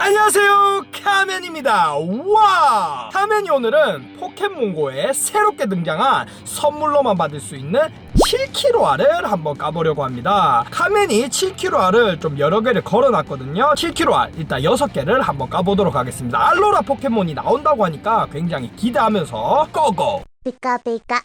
안녕하세요. 카멘입니다. 와! 카멘이 오늘은 포켓몬고에 새롭게 등장한 선물로만 받을 수 있는 7kg알을 한번 까보려고 합니다. 카멘이 7kg알을 좀 여러 개를 걸어놨거든요. 7kg알 일단 6개를 한번 까보도록 하겠습니다. 알로라 포켓몬이 나온다고 하니까 굉장히 기대하면서 고고! 피카 피카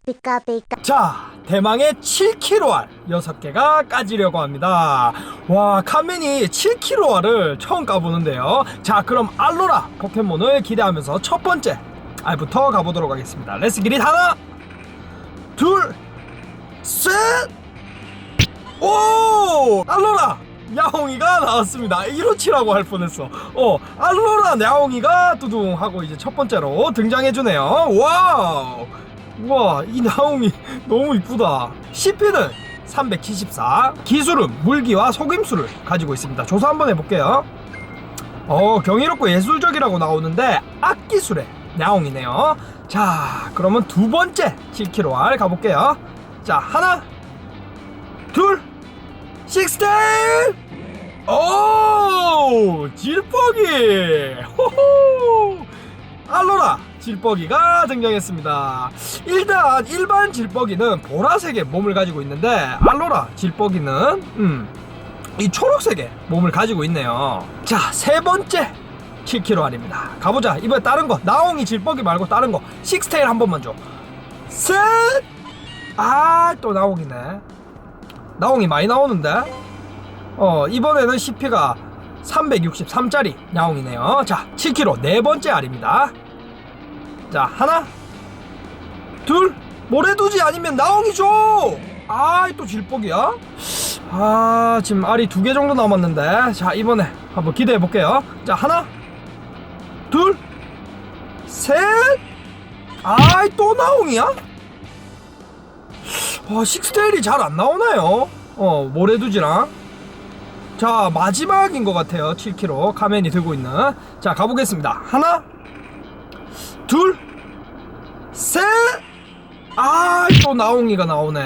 자, 대망의 7kg알 6개가 까지려고 합니다. 와, 카멘이 7kg알을 처음 까보는데요. 자, 그럼 알로라 포켓몬을 기대하면서 첫 번째 알부터 가보도록 하겠습니다. 렛츠 기릿 하나, 둘, 셋! 오! 알로라! 야옹이가 나왔습니다. 1호치라고 할 뻔했어. 어, 알로라 야옹이가 두둥 하고 이제 첫 번째로 등장해주네요. 와우! 우와, 이 나옹이 너무 이쁘다. CP는 374, 기술은 물기와 속임수를 가지고 있습니다. 조사 한번 해볼게요. 어, 경이롭고 예술적이라고 나오는데 악기술의 야옹이네요. 자, 그러면 두 번째 7kg알 가볼게요. 자, 하나, 둘, 식스테일! 오! 질퍽이! 호호! 알로라! 질퍽이가 등장했습니다. 일단 일반 질퍽이는 보라색의 몸을 가지고 있는데 알로라 질퍽이는 음, 이 초록색의 몸을 가지고 있네요. 자, 세 번째 7kg알입니다. 가보자. 이번에 다른 거. 나옹이 질퍽이 말고 다른 거. 식스테일 한 번만 줘. 셋! 아, 또 나옹이네. 나옹이 많이 나오는데? 어, 이번에는 CP가 363짜리 야옹이네요. 자, 7kg 네 번째 알입니다. 자, 하나, 둘, 모래두지 아니면 나옹이 줘! 아, 또 질퍽이야? 아, 지금 알이 두 개 정도 남았는데. 자, 이번에 한번 기대해 볼게요. 자, 하나, 둘, 셋! 아이, 또 나옹이야? 아, 식스테일이 잘 안 나오나요? 어, 모래두지랑. 자, 마지막인 것 같아요. 7kg 카멘이 들고 있는. 자, 가보겠습니다. 하나, 둘, 셋! 아, 또 나옹이가 나오네.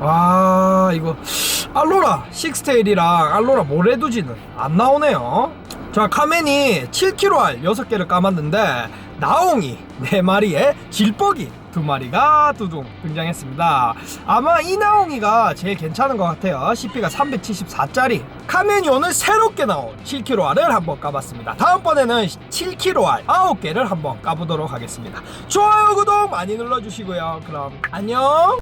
아, 이거. 알로라, 식스테일이랑 알로라 모래두지는 안 나오네요. 자, 카멘이 7kg알 6개를 까봤는데, 나옹이 4마리에 질뻑이 2마리가 두둥 등장했습니다. 아마 이 나옹이가 제일 괜찮은 것 같아요. CP가 374짜리. 카멘이 오늘 새롭게 나온 7kg알을 한번 까봤습니다. 다음번에는 7kg알 9개를 한번 까보도록 하겠습니다. 좋아요, 구독 많이 눌러주시고요. 그럼 안녕!